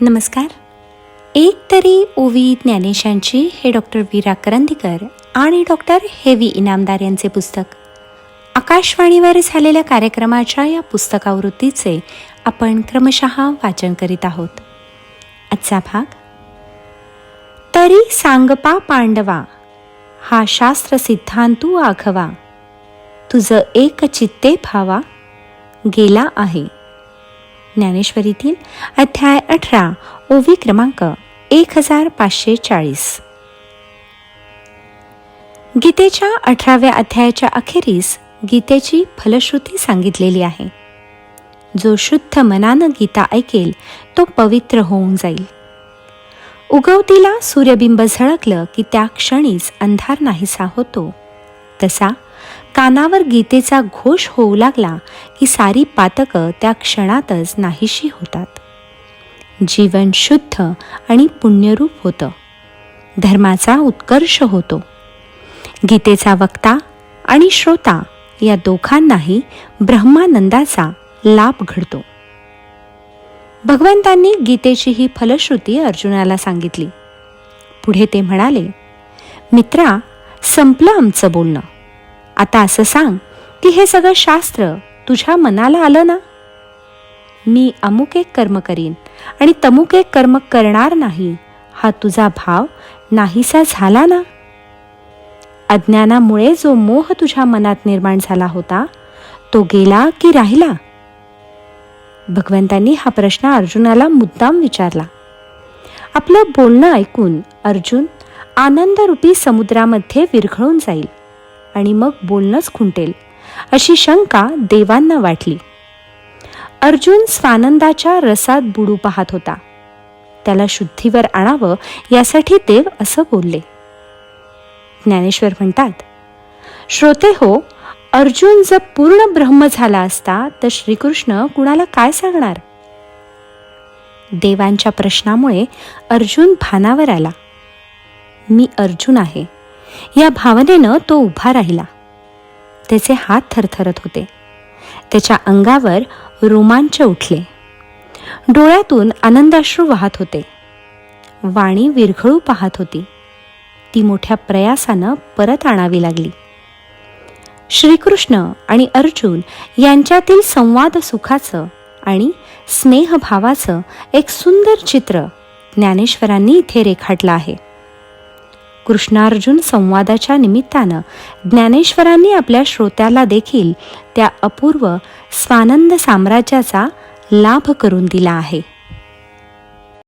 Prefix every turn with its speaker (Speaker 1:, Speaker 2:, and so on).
Speaker 1: नमस्कार. एक तरी ओवी ज्ञानेशांची हे डॉक्टर वीरा करंदीकर आणि डॉक्टर हेवी इनामदार यांचे पुस्तक. आकाशवाणीवर झालेल्या कार्यक्रमाच्या या पुस्तकावृत्तीचे आपण क्रमशः वाचन करीत आहोत. आजचा भाग तरी सांगपा पांडवा हा शास्त्र सिद्धांतू आघवा तुझं एक चित्ते भावा गेला आहे. ज्ञानेश्वरीतील अध्याय अठरा ओवी क्रमांक एक हजार पाचशे चाळीस. गीतेच्या अठराव्या अध्यायाच्या अखेरीस गीतेची फलश्रुती सांगितलेली आहे. जो शुद्ध मनानं गीता ऐकेल तो पवित्र होऊन जाईल. उगवतीला सूर्यबिंब झळकलं की त्या क्षणीच अंधार नाहीसा होतो. तसा कानावर गीतेचा घोष होऊ लागला की सारी पातकं त्या क्षणातच नाहीशी होतात. जीवन शुद्ध आणि पुण्यरूप होतं. धर्माचा उत्कर्ष होतो. गीतेचा वक्ता आणि श्रोता या दोघांनाही ब्रह्मानंदाचा लाभ घडतो. भगवंतांनी गीतेची ही फलश्रुती अर्जुनाला सांगितली. पुढे ते म्हणाले मित्रा संपलं आमचं बोलणं. आता असं सांग की हे सगळं शास्त्र तुझ्या मनाला आलं ना? मी अमुक एक कर्म करीन आणि तमुक एक कर्म करणार नाही हा तुझा भाव नाहीसा झाला ना? अज्ञानामुळे जो मोह तुझ्या मनात निर्माण झाला होता तो गेला की राहिला? भगवंतांनी हा प्रश्न अर्जुनाला मुद्दाम विचारला. आपलं बोलणं ऐकून अर्जुन आनंदरूपी समुद्रामध्ये विरघळून जाईल आणि मग बोलणंच खुंटेल अशी शंका देवांना वाटली. अर्जुन स्वानंदाच्या रसात बुडू पाहत होता. त्याला शुद्धीवर आणावं यासाठी देव असं बोलले. ज्ञानेश्वर म्हणतात श्रोते हो अर्जुन जर पूर्ण ब्रह्म झाला असता तर श्रीकृष्ण कुणाला काय सांगणार? देवांच्या प्रश्नामुळे अर्जुन भानावर आला. मी अर्जुन आहे. या भावनेनं तो उभा राहिला. त्याचे हात थरथरत होते. त्याच्या अंगावर रोमांच उठले. डोळ्यातून आनंदाश्रू वाहत होते. वाणी विरघळू पाहत होती. ती मोठ्या प्रयासानं परत आणावी लागली. श्रीकृष्ण आणि अर्जुन यांच्यातील संवाद सुखाचं आणि स्नेहभावाचं एक सुंदर चित्र ज्ञानेश्वरांनी इथे रेखाटलं आहे. कृष्णार्जुन संवादाच्या निमित्तानं ज्ञानेश्वरांनी आपल्या श्रोत्याला देखील त्या अपूर्व स्वानंद साम्राज्याचा लाभ करून दिला आहे.